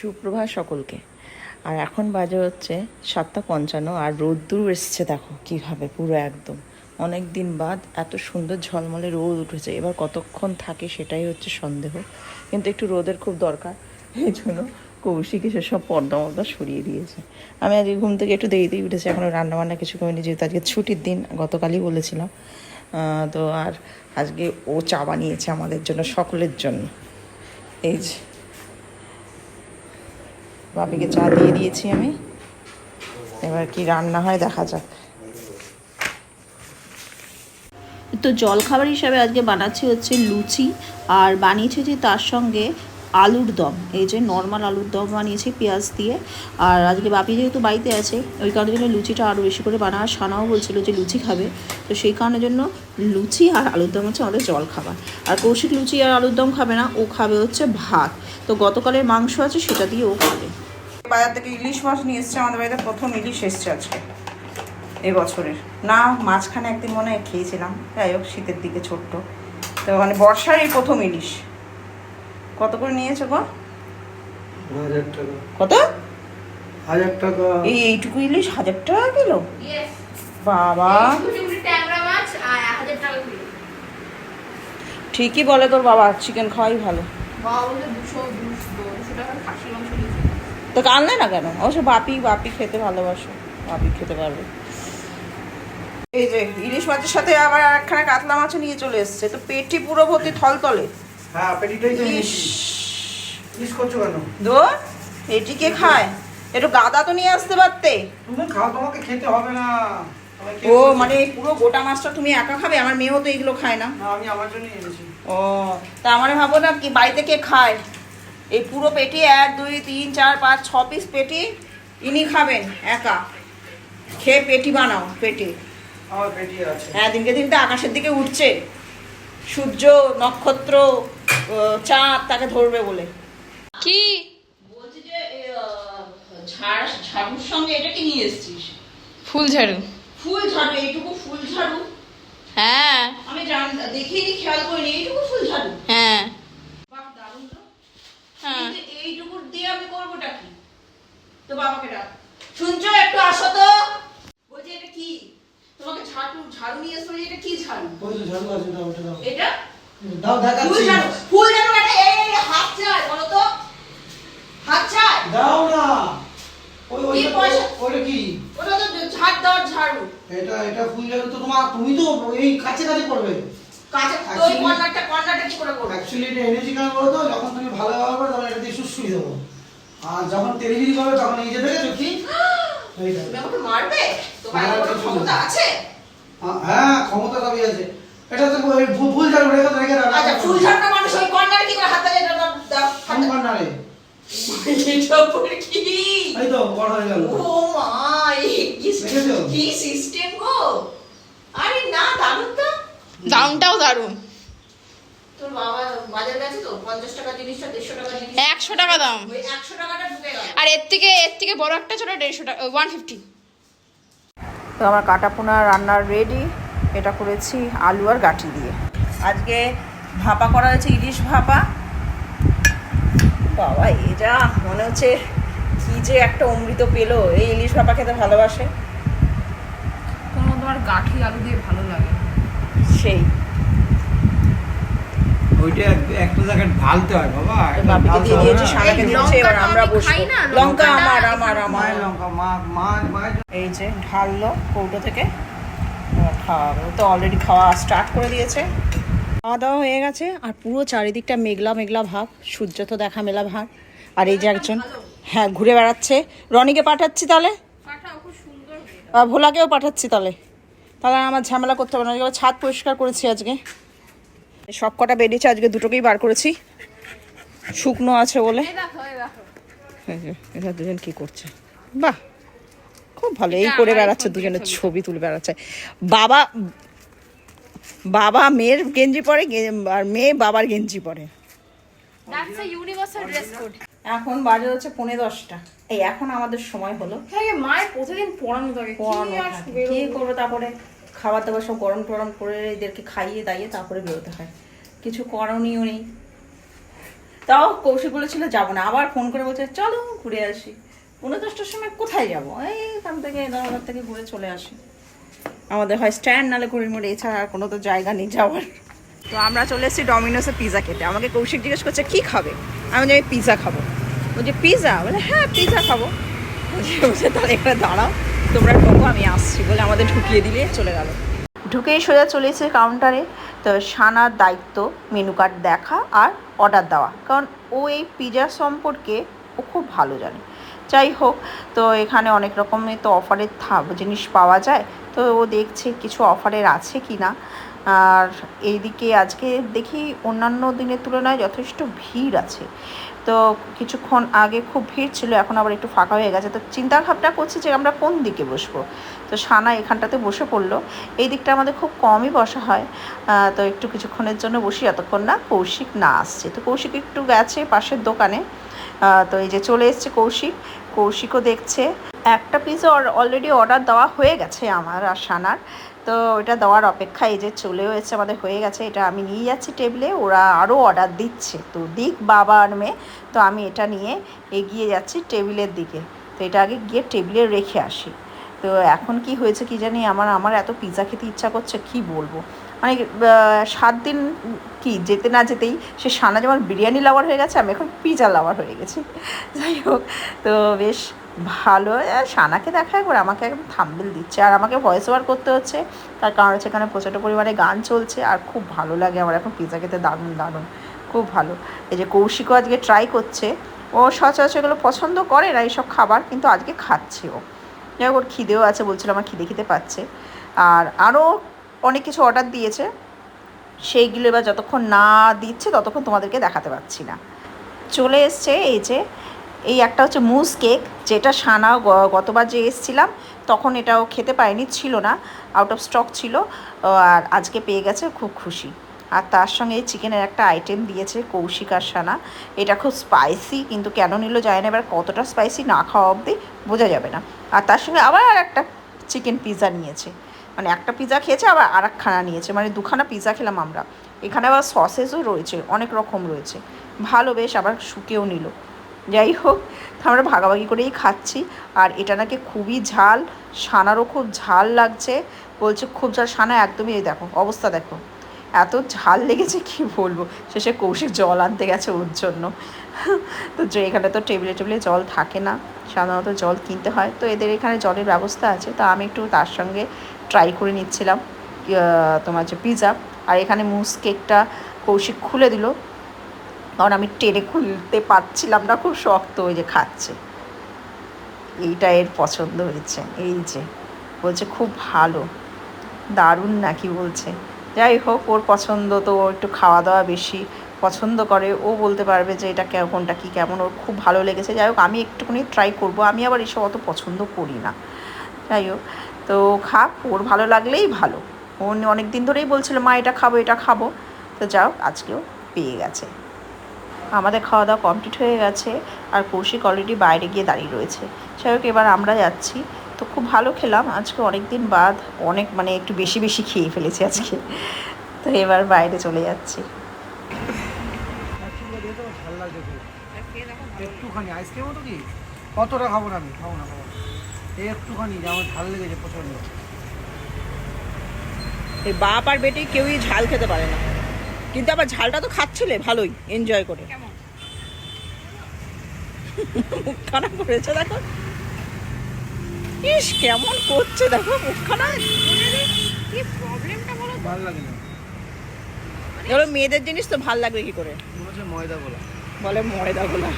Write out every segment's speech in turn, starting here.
সুপ্রভাত সকলকে। আর এখন বাজে হচ্ছে সাতটা পঞ্চান্ন আর রোদ্দুর এসছে, দেখো কীভাবে, পুরো একদম। অনেক দিন বাদ এত সুন্দর ঝলমলে রোদ উঠেছে, এবার কতক্ষণ থাকে সেটাই হচ্ছে সন্দেহ। কিন্তু একটু রোদের খুব দরকার, এই জন্য কৌশিক এসে সব পর্দা মর্দা সরিয়ে দিয়েছে। আমি আজকে ঘুম থেকে একটু দেরিতেই উঠেছি এখনও রান্নাবান্না কিছু করিনি, যেহেতু আজকে ছুটির দিন, গতকালই বলেছিলাম। তো আর আজকে ও চা বানিয়েছে আমাদের জন্য, সকলের জন্য। এই যে। বাপিকে চা দিয়ে দিয়েছি আমি। এবার কি রান্না হয় দেখা যাক। তো জলখাবার হিসাবে আজকে বানাচ্ছি হচ্ছে লুচি, আর বানিয়েছি যে তার সঙ্গে আলুর দম। এই যে নর্মাল আলুর দম বানিয়েছি পেঁয়াজ দিয়ে। আর আজকে বাপি যেহেতু বাড়িতে আছে, ওই কারণের জন্য লুচিটা আরও বেশি করে বানা আর সানাও বলছিল যে লুচি খাবে। তো সেই কারণের জন্য লুচি আর আলুর দম হচ্ছে আমাদের জল খাবার আর কৌশিক লুচি আর আলুর দম খাবে না, ও খাবে হচ্ছে ভাত। তো গতকালের মাংস আছে, সেটা দিয়ে ও খাবে। বাজার থেকে ইলিশ মাছ নিয়ে এসছে আমাদের বাড়িতে প্রথম ইলিশ এসছে আজকে এই বছরের না মাঝখানে একদিন মনে হয় খেয়েছিলাম যাই হোক শীতের দিকে ছোট্ট। তো মানে বর্ষার এই প্রথম ইলিশ। কত করে নিয়েছো গো? কত? হাজার টাকা। এই এইটুকু ইলিশ হাজার টাকা কিলো? বাবা। ঠিকই বলে তোর বাবা চিকেন খাওয়াই ভালো। তো আনলে না কেন? অবশ্য বাপি বাপি খেতে ভালোবাসো। বাপি খেতে পারবে। এই যে ইলিশ মাছের সাথে আবার একখানা কাতলা মাছও নিয়ে চলে এসছে। তো পেটি পুরো ভর্তি থলতলে হ্যাঁ পেটিটাই তো নিয়েছি মিস করছ কেন? দো এটি কে খায়? একটু গাদা তো নিয়ে আসতে পারতে। তুমি খাও তোমাকে খেতে হবে না। ও মানে পুরো গোটা মাছটা তুমি একা খাবে? আমার মেয়েও তো এগুলো খায় না আমি আমার জন্যই এনেছি। ও তা আমার ভাবো না কি বাড়িতে কে খায়? এই পুরো পেটি এক দুই তিন চার পাঁচ ছ পিস পেটি ইনি খাবেন একা। খেয়ে পেটি বানাও পেটি। আমার পেটি আছে। হ্যাঁ দিনকে দিন তো আকাশের দিকে উঠছে। সূর্য নক্ষত্র চাঁদ তাকে ধরবে বলে। কি? বলছি যে ঝাড় ঝাড়ুর সঙ্গে এটা কি নিয়ে এসেছিস? ফুল ঝাড়ু। ফুল ঝাড়ু এইটুকু ফুল ঝাড়ু? হ্যাঁ। আমি জান দেখিনি খেয়াল করিনি এইটুকু ফুল ঝাড়ু? হ্যাঁ বাহ দারুণ তো হ্যাঁ কিন্তু এইটুকু দিয়ে আমি করবোটা কি তো বাবাকে ডাক শুনছো? একটু আসো তো। বলছি এটা কি? তোমাকে ঝাড়ু ঝাড়ু নিয়ে এসো এটা কি ঝাড়ু? ওই তো ঝাড়ু আছে দাও ওটা দাও। এটা? দাও দেখাচ্ছি। ফুল ঝাড়ু মানে এই হাত চাই বলো তো। হাত চাই দাও না। ওই ওই? ওইটা কি? ওটা তো ঝাড় দেওয়ার ঝাড়ু। এটা এটা ফুল ঝাড়ু তো তোমার তুমি তো এই কাছে কাছে করবে কাছে তো কর্নারটা কর্নারটা কি করে করবে অ্যাকচুয়ালি এটা এনেছি কেন বলো তো? যখন তুমি ভালো ব্যবহার করো তখন এটা দিয়ে সুসুই দেবো। আর যখন তেলিবিরি করবে তখন এই যে দেখেছ কি? মারবে? তোমার কিছু ক্ষমতা। আছে? হ্যাঁ ক্ষমতা সবই আছে। এটা তো ফুল ঝাড়ু রেখে রেখে দাও আচ্ছা ফুল ঝাড়টা মানুষ ওই কর্নারে কি করে হাত দেয় দাও কোন কর্নারে? এটা পরে কি? এই তো বড় হয়ে গেল। ও মা কি সিস্টেম গো? আরে না দারুণ তো। দামটাও দারুণ। তোর বাবা বাজার গেছে তো? পঞ্চাশ টাকা জিনিসটা দেড়শো টাকা জিনিস। একশো টাকা দাম। একশো টাকাটা ঢুকে গেল। আর এর থেকে এর থেকে বড় একটা ছোট দেড়শো টাকা ওয়ান ফিফটি তো আমার কাটাপোনা রান্নার রেডি এটা করেছি আলু আর গাঠি দিয়ে। আজকে ভাপা করা হয়েছে ইলিশ ভাপা। বাবা এ যা মনে হচ্ছে কি যে একটা অমৃত পেল। এই ইলিশ ভাপা খেতে ভালোবাসে। কোনো তোমার গাঠি আলু দিয়ে ভালো লাগে। সেই। ওইটা একটা জায়গায় ঢালতে হয় বাবা তো দিয়ে দিয়েছি সারাকে এই এবার আমরা আমি বসবো। খাই না, লঙ্কা আমার আমার আমার। লঙ্কা মা মা এই যে ঢাললো কৌটো থেকে খাওয়া তো অলরেডি খাওয়া স্টার্ট করে দিয়েছে। খাওয়া দাওয়া হয়ে গেছে আর পুরো চারিদিকটা মেঘলা মেঘলা ভাব। সূর্য তো দেখা মেলা ভাব আর এই যে একজন হ্যাঁ ঘুরে বেড়াচ্ছে। রনিকে পাঠাচ্ছি তাহলে? কাটাও খুব সুন্দর আর ভোলাকেও পাঠাচ্ছি তাহলে। তাহলে আর আমার ঝামেলা করতে হবে না। ছাদ পরিষ্কার করেছি আজকে। সব কটা বেরিয়েছে আজকে দুটোকেই বার করেছি। শুকনো আছে বলে। এরা দুজন কি করছে? বাহ খুব ভালো। এই করে বেড়াচ্ছে দুজনের ছবি। তুলে বেড়াচ্ছে। বাবা বাবা মেয়ের গেঞ্জি পরে আর মেয়ে বাবার গেঞ্জি পরে। এখন বাজে হচ্ছে পৌনে দশটা। এই এখন আমাদের সময় হলো। হ্যাঁ মায়ের প্রতিদিন পড়ানো থাকে? কি করব তারপরে? খাবার দাবার সব গরম টরম করে এদেরকে খাইয়ে দাইয়ে তারপরে বেরোতে হয়। কিছু করণীয় নেই। তাও কৌশিক বলেছিল, যাব না। আবার ফোন করে বলছে, চলো ঘুরে আসি। পনেরো দশটার সময় কোথায় যাব? এইখান থেকে এদারবাজার থেকে ঘুরে চলে আসি। আমাদের হয় স্ট্যান্ড নালে ঘুরির মোড়ে। এছাড়া আর কোনো তো জায়গা নেই যাওয়ার। তো আমরা চলে এসেছি ডমিনোসে পিৎজা খেতে। আমাকে কৌশিক জিজ্ঞেস করছে, কী খাবে? আমি যে পিৎজা খাব। বলছে পিৎজা বলে হ্যাঁ পিৎজা খাব। বলছে, তাহলে এখানে দাঁড়াও। তোমরা ঢোকো, আমি আসছি বলে আমাদের ঢুকিয়ে দিলে চলে গেল। ঢুকেই সোজা চলে এসেছে কাউন্টারে তো সানার দায়িত্ব মেনু কার্ড দেখা আর অর্ডার দেওয়া। কারণ ও এই পিজা সম্পর্কে ও খুব ভালো জানে। যাই হোক, তো এখানে অনেক রকমের তো অফারের জিনিস পাওয়া যায়। তো ও দেখছে কিছু অফারের আছে কি না আর এইদিকে আজকে দেখি অন্যান্য দিনের তুলনায় যথেষ্ট ভিড় আছে। তো কিছুক্ষণ আগে খুব ভিড় ছিল, এখন আবার একটু ফাঁকা হয়ে গেছে। তো চিন্তা ভাবনা করছি যে আমরা কোন দিকে বসবো? তো সানা এখানটাতে বসে পড়ল। এই দিকটা আমাদের খুব কমই বসা হয়। তো একটু কিছুক্ষণের জন্য বসি যতক্ষণ না কৌশিক না আসছে। তো কৌশিক একটু গেছে পাশের দোকানে। তো এই যে চলে এসছে কৌশিক। কৌশিকও দেখছে। একটা পিস অলরেডি অর্ডার দেওয়া হয়ে গেছে আমার আর সানার। তো ওটা দেওয়ার অপেক্ষা এই যে চলেও এসেছে, আমাদের হয়ে গেছে, এটা আমি নিয়ে যাচ্ছি টেবিলে ওরা আরও অর্ডার দিচ্ছে। তো দিক বাবা আর মেয়ে, তো আমি এটা নিয়ে এগিয়ে যাচ্ছি টেবিলের দিকে। তো এটা আগে গিয়ে টেবিলে রেখে আসি। তো এখন কি হয়েছে কি জানি, আমার আমার এত পিৎজা খেতে ইচ্ছা করছে, কি বলব? মানে সাত দিন কি যেতে না যেতেই সে সানা যেমন বিরিয়ানি লাভার হয়ে গেছে, আমি এখন পিৎজা লাভার হয়ে গেছি। যাই হোক, তো বেশ ভালো সানাকে দেখা করে আমাকে একদম থাম্বেল দিচ্ছে। আর আমাকে ভয়েস ওভার করতে হচ্ছে, তার কারণ হচ্ছে এখানে প্রচণ্ড পরিমাণে গান চলছে, আর খুব ভালো লাগে আমার। এখন পিৎজা খেতে দারুণ দারুণ, খুব ভালো। এই যে কৌশিকও আজকে ট্রাই করছে, ও সচরাচর এগুলো পছন্দ করে না এইসব খাবার, কিন্তু আজকে খাচ্ছে ও। যাই ওর খিদেও আছে, বলছিল আমার খিদে খিদে পাচ্ছে। আর আরও অনেক কিছু অর্ডার দিয়েছে, সেইগুলো এবার যতক্ষণ না দিচ্ছে, ততক্ষণ তোমাদেরকে দেখাতে পারছি না। চলে এসছে, এই যে এই একটা হচ্ছে মুজ কেক যেটা সানা গতবার যে এসছিলাম, তখন এটাও খেতে পায়নি ছিল না আউট অফ স্টক ছিল আর আজকে পেয়ে গেছে, খুব খুশি। আর তার সঙ্গে এই চিকেনের একটা আইটেম দিয়েছে, কৌশিক আর সানা। এটা খুব স্পাইসি কিন্তু কেন নিল যায় না, এবার কতটা স্পাইসি না খাওয়া অবধি বোঝা যাবে না। আর তার সঙ্গে আবার আর একটা চিকেন পিৎজা নিয়েছে। মানে একটা পিৎজা খেয়েছে, আবার আর একখানা নিয়েছে। মানে দুখানা পিৎজা খেলাম আমরা। এখানে আবার সসেসও রয়েছে, অনেক রকম রয়েছে। ভালো বেশ, আবার শুকেও নিল। যাই হোক, তো আমরা ভাগাভাগি করেই খাচ্ছি। আর এটা নাকি খুবই ঝাল, সানারও খুব ঝাল লাগছে। বলছে, খুব ঝাল, সানা একদমই এই দেখো, অবস্থা দেখো। এত ঝাল লেগেছে, কি বলব? শেষে কৌশিক জল আনতে গেছে ওর জন্য। তো যে এখানে তো টেবিলে টেবিলে জল থাকে না, সাধারণত জল কিনতে হয়। তো এদের এখানে জলের ব্যবস্থা আছে, তো আমি একটু তার সঙ্গে ট্রাই করে নিচ্ছিলাম তোমার যে পিজা আর এখানে মুস কেকটা কৌশিক খুলে দিল। কারণ আমি টেনে খুলতে পারছিলাম না, খুব শক্ত ওই যে খাচ্ছে। এইটা এর পছন্দ হয়েছে, এই যে। বলছে, খুব ভালো, দারুণ নাকি? বলছে। যাই হোক, ওর পছন্দ তো, ও একটু খাওয়া দাওয়া বেশি পছন্দ করে। ও বলতে পারবে যে এটা কোনটা কি কেমন, ওর খুব ভালো লেগেছে। যাই হোক, আমি একটুখানি ট্রাই করব। আমি আবার এসব অত পছন্দ করি না। যাই হোক, তো খাক, ওর ভালো লাগলেই ভালো। ও অনেক দিন ধরেই বলছিল, মা, এটা খাব এটা খাব। তো যাও আজকেও পেয়ে গেছে। আমাদের খাওয়া দাওয়া কমপ্লিট হয়ে গেছে আর কৌশিক অলরেডি বাইরে গিয়ে দাঁড়িয়ে রয়েছে। যাই হোক এবার আমরা যাচ্ছি। তো খুব ভালো খেলাম। আজকে অনেক দিন বাদ অনেক মানে একটু বেশি বেশি খেয়ে ফেলেছি আজকে। তো এবার বাইরে চলে যাচ্ছি। একটুখানি আইসক্রিম তো কি? কতটা খাব না আমি? খাব না খাব একটুখানি যে আমার ভালো লেগেছে এই বাপ আর বেটি কেউই ঝাল খেতে পারে না। কিন্তু আবার ঝালটা তো খাচ্ছিলে ভালোই এনজয় করে। কেমন? মুখখানা করেছে দেখো। ইস কেমন করছে দেখো মুখখানা। কি প্রবলেমটা বলো তো? ভালো লাগে এগুলো মেয়েদের জিনিস তো ভালো লাগবে কি করে? মনে ময়দা গোলা বলে ময়দাগুলা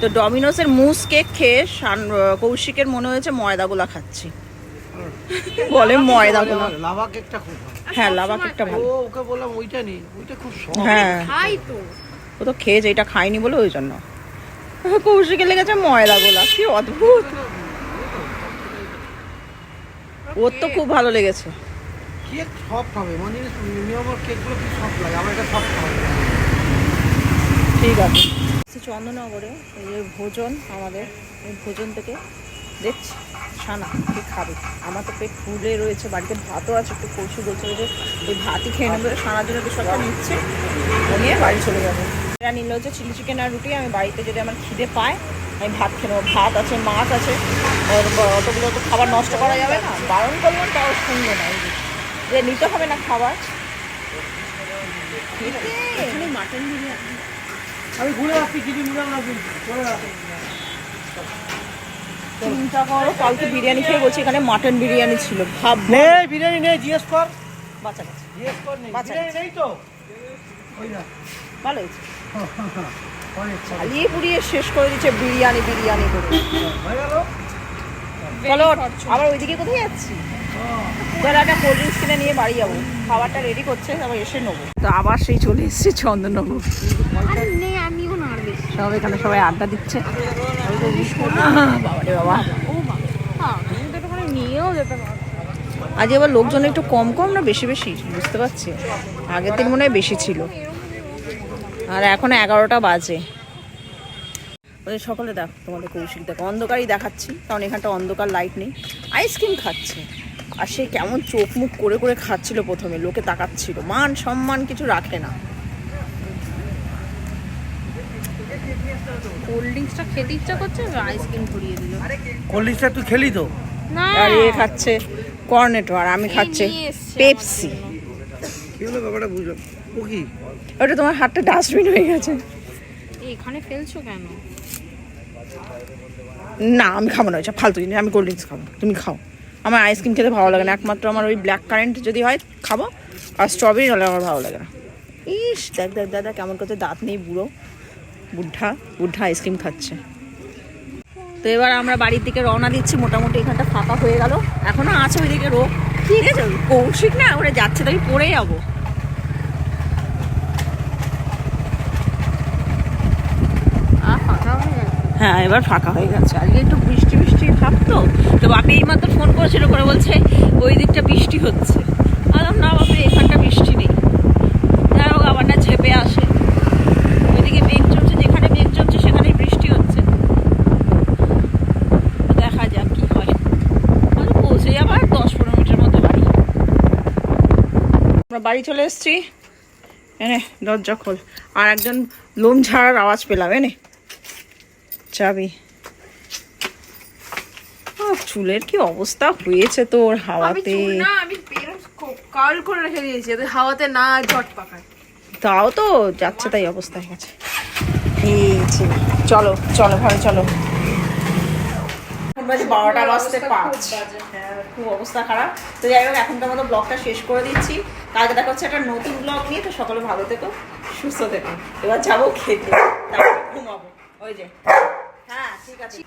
তো ডমিনোসের মুস কেক খেয়ে কৌশিকের মনে হয়েছে ময়দাগুলা খাচ্ছি। বলে ময়দা ময়দাগুলা লাভা কেকটা খুব ভালো। হ্যাঁ লাভা কেকটা ও ভালো ওকে বললাম ওইটা নেই ওইটা খুব সহজ। হ্যাঁ। খাই তো। ও তো খেয়েছে এটা খাইনি বলে ওই জন্য। কৌশিকে লেগেছে ময়দা গোলা কি অদ্ভুত। ওর তো খুব ভালো লেগেছে। কেক সফট হবে মানে মিনিমাম কেকগুলো কি সফট লাগে? আমার এটা সফট হবে ঠিক আছে। চন্দননগরে এই ভোজন আমাদের এই ভোজন থেকে দেখছি। সানা কি খাবে? আমার তো পেট ফুলে রয়েছে বাড়িতে ভাতও আছে একটু কৌশি বলছে যে ওই ভাতই খেয়ে নেবে। সানার জন্য একটা নিচ্ছে নিয়ে বাড়ি চলে যাব। এরা নিল হচ্ছে চিলি চিকেন আর রুটি আমি বাড়িতে যদি আমার খিদে পায় আমি ভাত খেয়ে নেব। ভাত আছে মাছ আছে ওর অতগুলো তো খাবার নষ্ট করা যাবে না। বারণ করলাম তাও শুনবে না যে। যে নিতে হবে না খাবার। এখানে মাটন বিরিয়ানি। আমি ঘুরে আসছি কিছু নিলাম না কিন্তু। চিন্তা করো কালকে বিরিয়ানি খেয়ে বলছি এখানে মাটন বিরিয়ানি ছিল। ভাব। নেই বিরিয়ানি নেই জিজ্ঞেস কর। বাচ্চা কাছে জিজ্ঞেস কর নেই বিরিয়ানি নেই তো? ভালো হয়েছে। অনেক পুড়িয়ে শেষ করে দিচ্ছে বিরিয়ানি বিরিয়ানি করে। গেল? চলো আবার ওইদিকে কোথায় যাচ্ছি? একটা কোল্ড ড্রিঙ্কস কিনে নিয়ে বাড়ি যাব। খাবারটা রেডি করছে আবার এসে নেব। তো আবার সেই চলে এসেছে চন্দননগর। নেই আমিও না আর বেশি সব এখানে সবাই আড্ডা দিচ্ছে। বাবা রে বাবা। ও নিয়েও যেতে আজ এবার লোকজন একটু কম কম না বেশি বেশি? বুঝতে পারছি। আগের দিন মনে হয় বেশি ছিল। আর এখন এগারোটা বাজে। ওই সকালে দেখ তোমাদের কৌশিক দেখো অন্ধকারই দেখাচ্ছি কারণ এখানটা অন্ধকার লাইট নেই। আইসক্রিম খাচ্ছে। আর সে কেমন চোখ মুখ করে করে খাচ্ছিল প্রথমে লোকে তাকাচ্ছিল। মান সম্মান কিছু রাখে না। কোল্ড ড্রিঙ্কসটা খেতে ইচ্ছা করছে আইসক্রিম ধরিয়ে দিল। কোল্ড ড্রিঙ্কসটা তুই খেলি তো? না। আর এ খাচ্ছে কর্নেটো আর আমি খাচ্ছে পেপসি কি হলো ব্যাপারটা বুঝলাম। ও কি? ওটা তোমার হাতটা ডাস্টবিন হয়ে গেছে। এখানে ফেলছো কেন? না আমি খাব না ওইসব ফালতু জিনিস আমি কোল্ড ড্রিঙ্কস খাব তুমি খাও। আমার আইসক্রিম খেতে ভালো লাগে না একমাত্র আমার ওই ব্ল্যাক কারেন্ট যদি হয় খাব আর স্ট্রবেরি হলে আমার ভালো লাগে না। ইস দেখ দেখ দাদা কেমন করছে দাঁত নেই বুড়ো। বুদ্ধা বুদ্ধা আইসক্রিম খাচ্ছে। তো এবার আমরা বাড়ির দিকে রওনা দিচ্ছি মোটামুটি এখানটা ফাঁকা হয়ে গেল। এখনও আছে ওইদিকে রোগ। ঠিক আছে কৌশিক না ওরা যাচ্ছে তাই পড়ে যাব। হ্যাঁ এবার ফাঁকা হয়ে গেছে। আজকে একটু বৃষ্টি বৃষ্টি ভাব তো। তো বাপি এইমাত্র ফোন করেছিল করে বলছে ওই দিকটা বৃষ্টি হচ্ছে। আলাম না বাপরে এখানটা বৃষ্টি নেই। যাই হোক আবার না ঝেপে আসে ওইদিকে মেঘ চলছে যেখানে মেঘ চলছে সেখানেই বৃষ্টি হচ্ছে তো দেখা যাক কি হয় হয়তো পৌঁছে যাবার দশ পনেরো মিনিটের মধ্যে বাড়ি আমরা বাড়ি চলে এসছি। এনে দরজা খোল। আর একজন লোম ঝাড়ার আওয়াজ পেলাম এনে চাবি চুলের কি অবস্থা হয়েছে তোর হাওয়াতে? করে রেখে দিয়েছি হাওয়াতে না পাকায়। তাও তো যাচ্ছে তাই অবস্থা হয়ে গেছে। যে, চলো চলো ঘরে চলো। বারোটা বাজতে পাঁচ। খুব অবস্থা খারাপ। তো যাই হোক এখনকার মতো ব্লগটা শেষ করে দিচ্ছি। কালকে দেখা হচ্ছে একটা নতুন ব্লগ নিয়ে, তো সকলে ভালো থেকো, সুস্থ থেকো। এবার যাব খেতে। তারপর ঘুমাবো। ওই যে। হ্যাঁ ঠিক আছে।